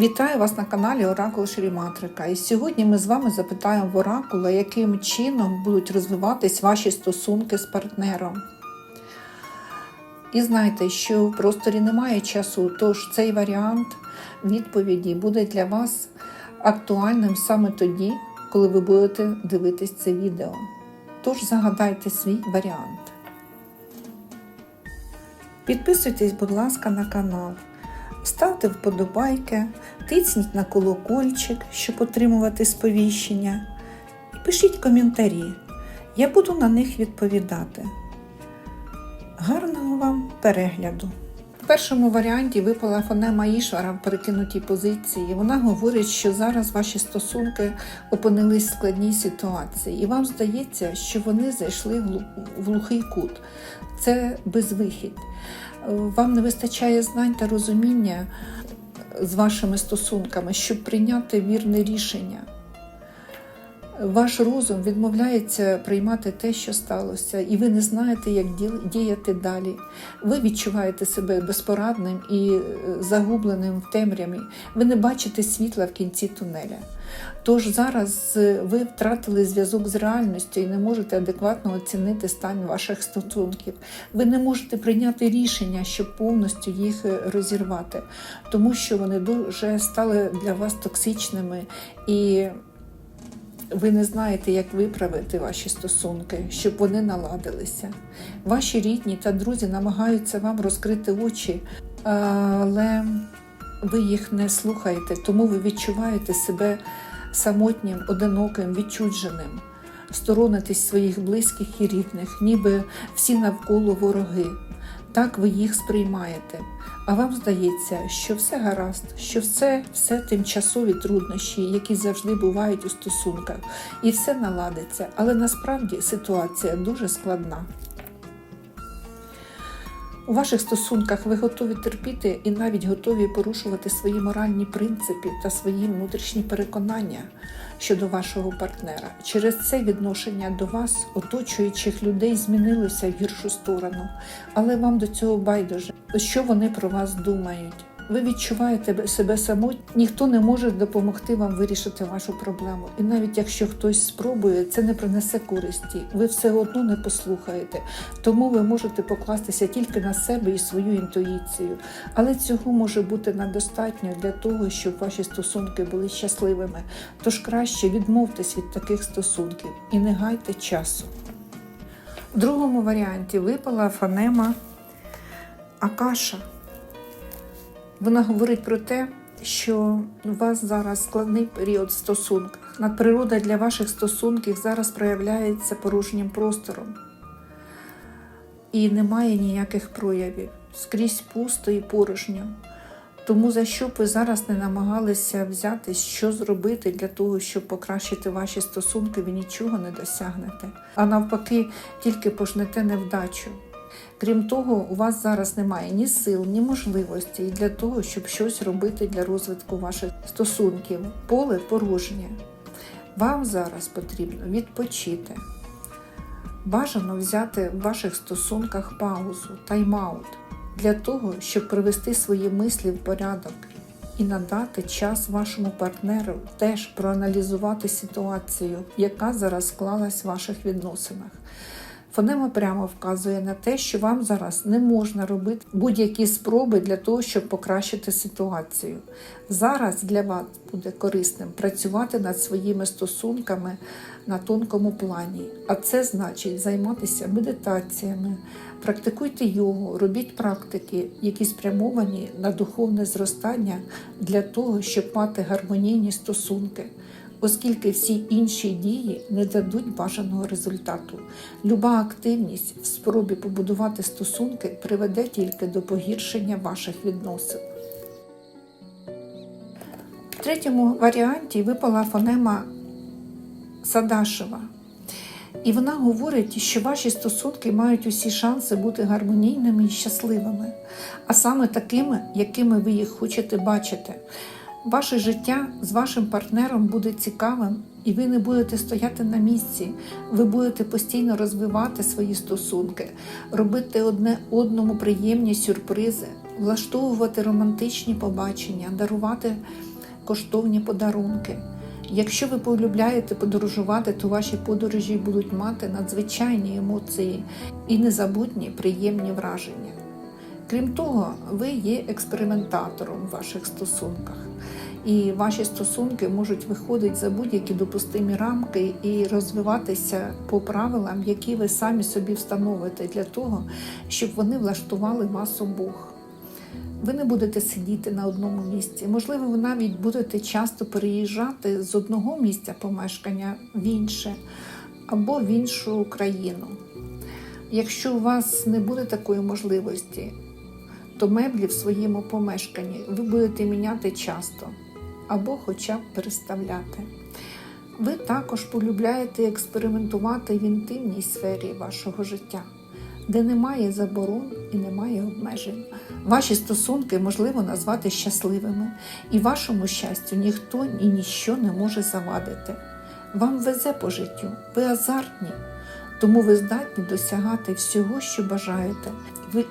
Вітаю вас на каналі Оракул Шріматрика. І сьогодні ми з вами запитаємо в Оракула, яким чином будуть розвиватись ваші стосунки з партнером. І знайте, що в просторі немає часу, тож цей варіант відповіді буде для вас актуальним саме тоді, коли ви будете дивитись це відео. Тож загадайте свій варіант. Підписуйтесь, будь ласка, на канал. Ставте вподобайки, тисніть на колокольчик, щоб отримувати сповіщення. І пишіть коментарі. Я буду на них відповідати. Гарного вам перегляду! В першому варіанті випала фонема Ішвара в перекинутій позиції. Вона говорить, що зараз ваші стосунки опинились в складній ситуації, і вам здається, що вони зайшли в глухий кут. Це безвихідь. Вам не вистачає знань та розуміння з вашими стосунками, щоб прийняти вірне рішення. Ваш розум відмовляється приймати те, що сталося, і ви не знаєте, як діяти далі. Ви відчуваєте себе безпорадним і е, загубленим в темряві. Ви не бачите світла в кінці тунеля. Тож зараз е, ви втратили зв'язок з реальністю і не можете адекватно оцінити стан ваших стосунків. Ви не можете прийняти рішення, щоб повністю їх е, розірвати, тому що вони дуже стали для вас токсичними і ви не знаєте, як виправити ваші стосунки, щоб вони наладилися. Ваші рідні та друзі намагаються вам розкрити очі, але ви їх не слухаєте, тому ви відчуваєте себе самотнім, одиноким, відчудженим, сторонитесь своїх близьких і рідних, ніби всі навколо вороги. Так ви їх сприймаєте. А вам здається, що все гаразд, що все, все тимчасові труднощі, які завжди бувають у стосунках, і все наладиться. Але насправді ситуація дуже складна. У ваших стосунках ви готові терпіти і навіть готові порушувати свої моральні принципи та свої внутрішні переконання щодо вашого партнера. Через це відношення до вас, оточуючих людей, змінилося в гіршу сторону, але вам до цього байдуже, що вони про вас думають. Ви відчуваєте себе самотньо, ніхто не може допомогти вам вирішити вашу проблему. І навіть якщо хтось спробує, це не принесе користі. Ви все одно не послухаєте. Тому ви можете покластися тільки на себе і свою інтуїцію. Але цього може бути недостатньо для того, щоб ваші стосунки були щасливими. Тож краще відмовтесь від таких стосунків і не гайте часу. В другому варіанті випала фонема Акаша. Вона говорить про те, що у вас зараз складний період в стосунках. Надприрода для ваших стосунків зараз проявляється порожнім простором. І немає ніяких проявів. Скрізь пусто і порожньо. Тому за що б ви зараз не намагалися взятись, що зробити для того, щоб покращити ваші стосунки, ви нічого не досягнете. А навпаки, тільки пожнете невдачу. Крім того, у вас зараз немає ні сил, ні можливості для того, щоб щось робити для розвитку ваших стосунків. Поле порожнє. Вам зараз потрібно відпочити. Бажано взяти в ваших стосунках паузу, тайм-аут для того, щоб привести свої мислі в порядок і надати час вашому партнеру теж проаналізувати ситуацію, яка зараз склалась в ваших відносинах. Фонема прямо вказує на те, що вам зараз не можна робити будь-які спроби для того, щоб покращити ситуацію. Зараз для вас буде корисним працювати над своїми стосунками на тонкому плані, а це значить займатися медитаціями, практикуйте йогу, робіть практики, які спрямовані на духовне зростання для того, щоб мати гармонійні стосунки оскільки всі інші дії не дадуть бажаного результату. Люба активність в спробі побудувати стосунки приведе тільки до погіршення ваших відносин. В третьому варіанті випала фонема Садашева. І вона говорить, що ваші стосунки мають усі шанси бути гармонійними і щасливими, а саме такими, якими ви їх хочете бачити. Ваше життя з вашим партнером буде цікавим, і ви не будете стояти на місці. Ви будете постійно розвивати свої стосунки, робити одне одному приємні сюрпризи, влаштовувати романтичні побачення, дарувати коштовні подарунки. Якщо ви полюбляєте подорожувати, то ваші подорожі будуть мати надзвичайні емоції і незабутні приємні враження. Крім того, ви є експериментатором в ваших стосунках, і ваші стосунки можуть виходити за будь-які допустимі рамки і розвиватися по правилам, які ви самі собі встановите для того, щоб вони влаштували вас обох. Ви не будете сидіти на одному місці. Можливо, ви навіть будете часто переїжджати з одного місця помешкання в інше або в іншу країну. Якщо у вас не буде такої можливості, то меблі в своєму помешканні ви будете міняти часто або хоча б переставляти. Ви також полюбляєте експериментувати в інтимній сфері вашого життя, де немає заборон і немає обмежень. Ваші стосунки можливо назвати щасливими, і вашому щастю ніхто і ніщо не може завадити. Вам везе по життю, ви азартні, тому ви здатні досягати всього, що бажаєте,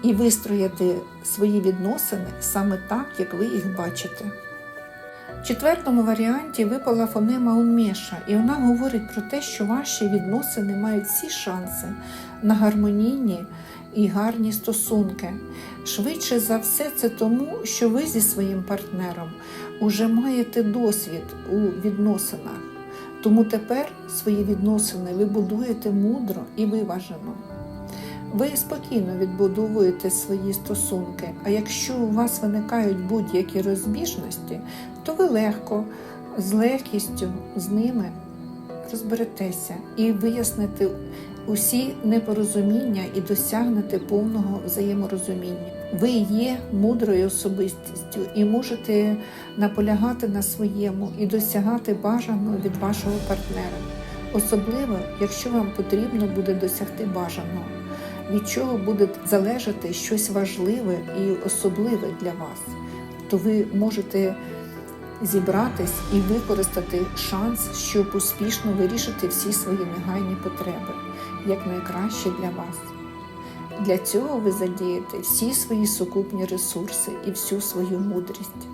і вистроїти свої відносини саме так, як ви їх бачите. В четвертому варіанті випала фонема Унмеша, і вона говорить про те, що ваші відносини мають всі шанси на гармонійні і гарні стосунки. Швидше за все, це тому, що ви зі своїм партнером уже маєте досвід у відносинах. Тому тепер свої відносини ви будуєте мудро і виважено. Ви спокійно відбудовуєте свої стосунки, а якщо у вас виникають будь-які розбіжності, то ви легко, з легкістю з ними розберетеся і виясните усі непорозуміння і досягнете повного взаєморозуміння. Ви є мудрою особистістю і можете наполягати на своєму і досягати бажаного від вашого партнера, особливо якщо вам потрібно буде досягти бажаного від чого буде залежати щось важливе і особливе для вас, то ви можете зібратись і використати шанс, щоб успішно вирішити всі свої негайні потреби, як найкраще для вас. Для цього ви задієте всі свої сукупні ресурси і всю свою мудрість.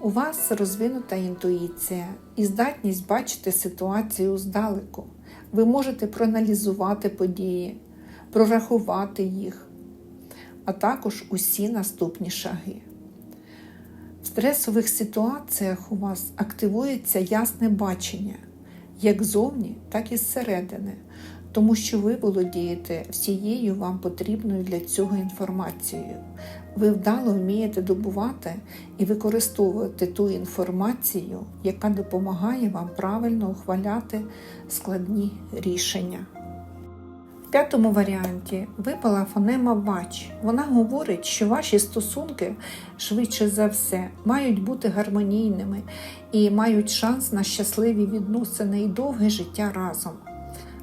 У вас розвинута інтуїція і здатність бачити ситуацію здалеку. Ви можете проаналізувати події, прорахувати їх, а також усі наступні шаги. В стресових ситуаціях у вас активується ясне бачення, як ззовні, так і зсередини, тому що ви володієте всією вам потрібною для цього інформацією. Ви вдало вмієте добувати і використовувати ту інформацію, яка допомагає вам правильно ухваляти складні рішення. П'ятому варіанті випала фонема бач. Вона говорить, що ваші стосунки швидше за все мають бути гармонійними і мають шанс на щасливі відносини і довге життя разом.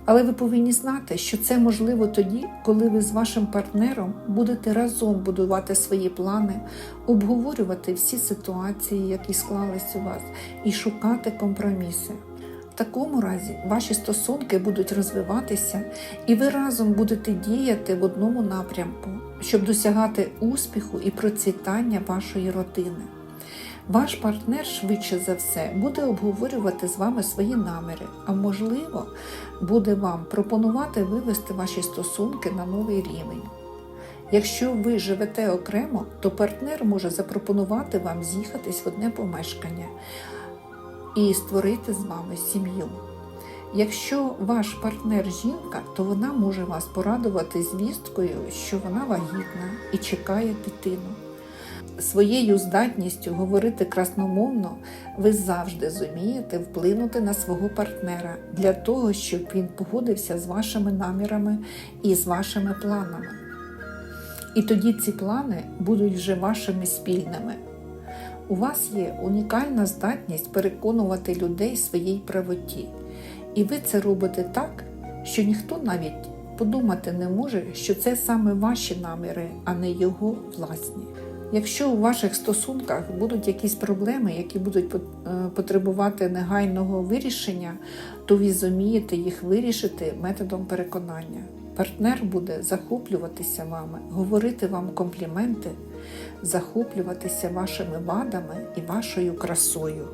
Але ви повинні знати, що це можливо тоді, коли ви з вашим партнером будете разом будувати свої плани, обговорювати всі ситуації, які склались у вас, і шукати компроміси. В такому разі ваші стосунки будуть розвиватися, і ви разом будете діяти в одному напрямку, щоб досягати успіху і процвітання вашої родини. Ваш партнер швидше за все буде обговорювати з вами свої наміри, а можливо, буде вам пропонувати вивести ваші стосунки на новий рівень. Якщо ви живете окремо, то партнер може запропонувати вам з'їхатись в одне помешкання і створити з вами сім'ю. Якщо ваш партнер жінка, то вона може вас порадувати звісткою, що вона вагітна і чекає дитину. Своєю здатністю говорити красномовно ви завжди зумієте вплинути на свого партнера для того, щоб він погодився з вашими намірами і з вашими планами. І тоді ці плани будуть вже вашими спільними. У вас є унікальна здатність переконувати людей своїй правоті, і ви це робите так, що ніхто навіть подумати не може, що це саме ваші наміри, а не його власні. Якщо у ваших стосунках будуть якісь проблеми, які будуть е, потребувати негайного вирішення, то ви зумієте їх вирішити методом переконання. Партнер буде захоплюватися вами, говорити вам компліменти, захоплюватися вашими вадами і вашою красою.